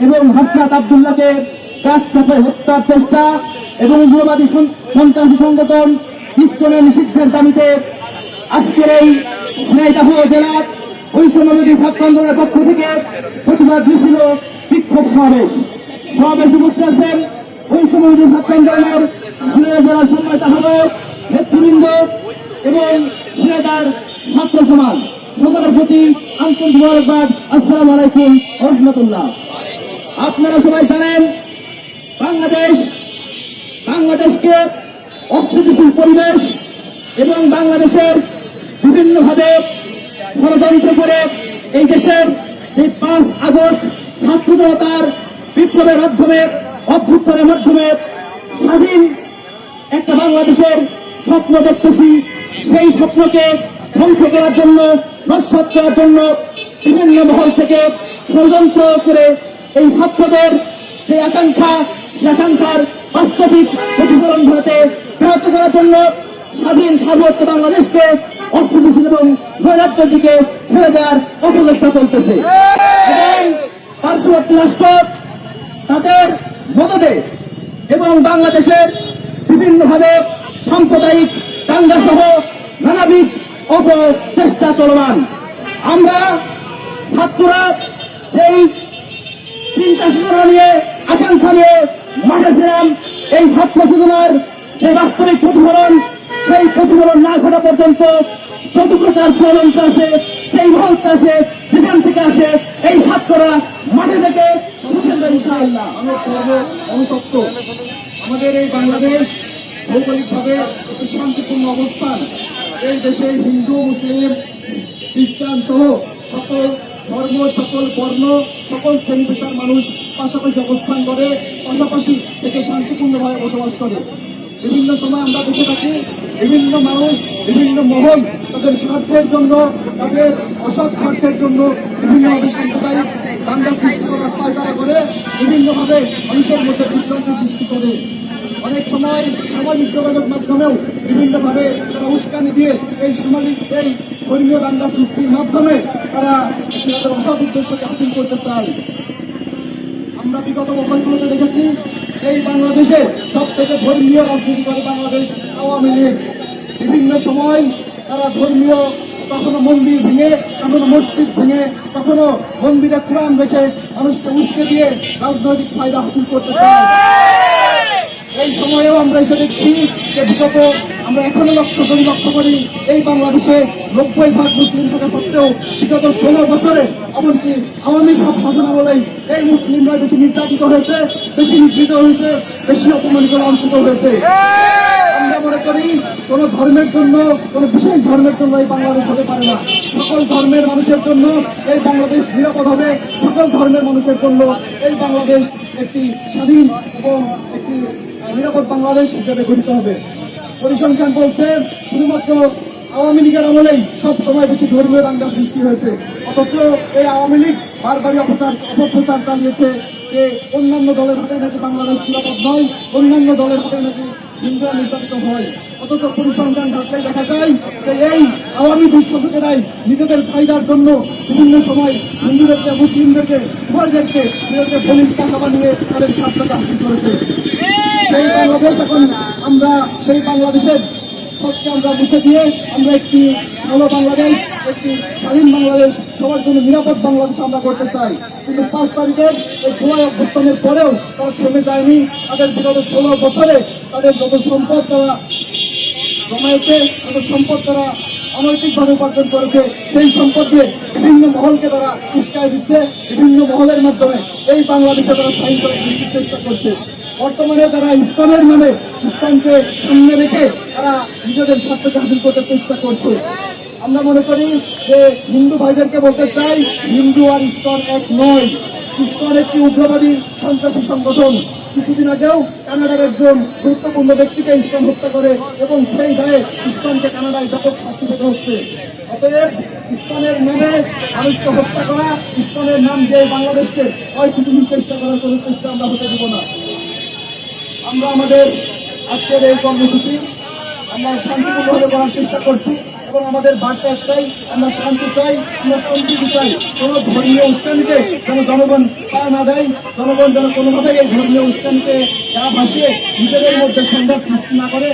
এবং হাসনাত আবদুল্লাহকে কাজ হত্যার চেষ্টা এবং উগ্রবাদী সন- সন্ত্রাসী সংগঠন ইস্কনের নিষিদ্ধের দাবিতে আজকের এই ঝিনাইদহ জেলার ঐশ্বর্যবাদী ছাত্র আন্দোলনের পক্ষ থেকে প্রতিবাদ মিছিল বিক্ষোভ সমাবেশ। সমাবেশে উপস্থিত আছেন ঐশ্বর্যবাদী ছাত্র আন্দোলনের ঝিনাইদহ জেলার সম্মানিত আহ্বায়ক, নেতৃবৃন্দ এবং ঝিনাইদার ছাত্র সমাজ। সকলের প্রতি আন্তরিক মোবারকবাদ, আসসালামু আলাইকুম রহমতুল্লাহ। আপনারা সবাই জানেন, বাংলাদেশ, বাংলাদেশকে অস্থিতিশীল পরিবেশ এবং বাংলাদেশের বিভিন্নভাবে ষড়যন্ত্র করে এই দেশের এই পাঁচ আগস্ট ছাত্র বিপ্লবের মাধ্যমে, অভ্যুত্থানের মাধ্যমে স্বাধীন একটা বাংলাদেশের স্বপ্ন দেখতেছি। সেই স্বপ্নকে ধ্বংস করার জন্য, নস্বাত করার জন্য বিভিন্ন মহল থেকে ষড়যন্ত্র করে এই ছাত্রদের যে আকাঙ্ক্ষা, সে আকাঙ্ক্ষার বাস্তবিক প্রতিফলন ঘটাতে ব্যাহত করার জন্য স্বাধীন সার্বত্র বাংলাদেশকে অস্থিতিশীল এবং নৈরাজ্যের দিকে ছেড়ে দেওয়ার অপচেষ্টা চলতেছে। এবং পার্শ্ববর্তী রাষ্ট্র তাদের মদদে এবং বাংলাদেশের বিভিন্নভাবে সাম্প্রদায়িক দাঙ্গা সহ নানাবিধ অপচেষ্টা চলমান। আমরা ছাত্ররা সেই চিন্তা নিয়ে, আকাঙ্ক্ষা নিয়ে মাঠে ছিলাম, এই ছাত্র চেতনার যে বাস্তবিক প্রতিফলন, সেই প্রতিফলন না ঘটা পর্যন্ত যত প্রকার ষড়যন্ত্র আছে, সেই মুহূর্তে আসে, যেখান থেকে আসে, এই ছাত্ররা মাঠে থেকে ইনশাআল্লাহ। আমাদের এই বাংলাদেশ ভৌগোলিকভাবে একটি শান্তিপূর্ণ অবস্থান। এই দেশে হিন্দু, মুসলিম, খ্রিস্টান সহ সকল ধর্ম, সকল বর্ণ, সকল শ্রেণি পেশার মানুষ পাশাপাশি অবস্থান করে, পাশাপাশি থেকে শান্তিপূর্ণভাবে বসবাস করে। বিভিন্ন সময় আমরা দেখে থাকি বিভিন্ন মানুষ, বিভিন্ন মহল তাদের স্বার্থের জন্য, তাদের অসৎ স্বার্থের জন্য বিভিন্নভাবে সাম্প্রদায়িক দাঙ্গা সৃষ্টি করার পায়তারা করে, বিভিন্নভাবে মানুষের মধ্যে বিভ্রান্তি সৃষ্টি করে। অনেক সময় সামাজিক যোগাযোগ মাধ্যমেও বিভিন্নভাবে তারা উস্কানি দিয়ে এই সামাজিক, এই ধর্মীয় দাঙ্গা সৃষ্টির মাধ্যমে তারা তাদের উদ্দেশ্যকে হাসিল করতে চায়। আমরা বিগত বছরগুলোতে দেখেছি, এই বাংলাদেশে সব থেকে ধর্মীয় রাজনীতি করে বাংলাদেশ আওয়ামী লীগ। বিভিন্ন সময় তারা ধর্মীয়, কখনো মন্দির ভেঙে, কখনো মসজিদ ভেঙে, কখনো মন্দিরে কোরআন রেখে মানুষকে উস্কে দিয়ে রাজনৈতিক ফায়দা হাসিল করতে চায়। এই সময়েও আমরা এসে দেখছি যে বিগত আমরা এখনও লক্ষ্য করি লক্ষ্য করি এই বাংলাদেশে নব্বই ভাগ মুসলিম থাকা সত্ত্বেও বিগত ষোলো বছরে এমনকি আওয়ামী সব শাসনামলেই এই মুসলিমরা বেশি নির্যাতিত হয়েছে, বেশি নিগৃহীত হয়েছে, বেশি অপমানিত লাঞ্ছিত হয়েছে। আমরা মনে করি কোন ধর্মের জন্য, কোন বিশেষ ধর্মের জন্য এই বাংলাদেশ হতে পারে না। সকল ধর্মের মানুষের জন্য এই বাংলাদেশ নিরাপদ হবে। সকল ধর্মের মানুষের জন্য এই বাংলাদেশ একটি স্বাধীন এবং একটি নিরাপদ বাংলাদেশ হিসেবে গঠিত হবে। পরিসংখ্যান বলছে, শুধুমাত্র আওয়ামী লীগের আমলেই সব সময় বেশি ধর্মীয় দাঙ্গা সৃষ্টি হয়েছে। অথচ এই আওয়ামী লীগ বারবারই অপচার অপপ্রচার চালিয়েছে যে অন্যান্য দলের হাতে নাকি বাংলাদেশ নিরাপদ নয়, অন্যান্য দলের হাতে নাকি হিন্দুরা নির্যাতিত হয়। অথচ পরিসংখ্যান ঘাটলে দেখা যায় যে এই আওয়ামী দুঃশাসকেরাই নিজেদের ফায়দার জন্য বিভিন্ন সময় হিন্দুদেরকে, মুসলিমদেরকে, উভয়দেরকে নিজেদের বলির টাকা বানিয়ে তাদের স্বার্থটা হাসিল করেছে। সেই বাংলাদেশ এখন আমরা, সেই বাংলাদেশের সবকে আমরা মুছে দিয়ে আমরা একটি ভালো বাংলাদেশ, একটি স্বাধীন বাংলাদেশ, সবার জন্য নিরাপদ বাংলাদেশ আমরা করতে চাই। কিন্তু পাঁচ তারিখের এই জুলাই অভ্যুত্থানের পরেও তারা থেমে যায়নি। তাদের বিগত ষোলো বছরে তাদের যত সম্পদ তারা জমায়েতে যত সম্পদ তারা অনৈতিকভাবে উপার্জন করেছে, সেই সম্পদ দিয়ে বিভিন্ন মহলকে তারা উস্কায় দিচ্ছে, বিভিন্ন মহলের মাধ্যমে। এই বাংলাদেশে তারা করে চেষ্টা করছে। বর্তমানে তারা ইসলামের নামে ইসলামকে সামনে রেখে তারা নিজেদের স্বার্থকে হাসিল করতে চেষ্টা করছে। আমরা মনে করি যে হিন্দু ভাইদেরকে বলতে চাই, হিন্দু আর ইসলাম এক নয়। ইসকন একটি উগ্রবাদী সন্ত্রাসী সংগঠন। কিছুদিন আগেও কানাডার একজন গুরুত্বপূর্ণ ব্যক্তিকে ইসকন হত্যা করে এবং সেই দায়ে ইসকনকে কানাডায় ব্যাপক শাস্তি পেতে হচ্ছে। অতএব ইসকনের নামে মানুষকে হত্যা করা, ইসকনের নাম দিয়ে বাংলাদেশকে ক্ষয়ক্ষতির চেষ্টা করার কোনো চেষ্টা আমরা হতে দেব না। আমরা আমাদের আজকের এই কর্মসূচি আমরা শান্তিপূর্ণভাবে করার চেষ্টা করছি এবং আমাদের বার্তা একটাই, আমরা শান্তি চাই, আমরা সম্প্রীতি চাই। কোনো ধর্মীয় উস্কানিকে যেন জনগণ পা না দেয়, জনগণ যেন কোনোভাবে এই ধর্মীয় উস্কানিকে গা ভাসিয়ে নিজেদের মধ্যে সংঘাত সৃষ্টি না করে।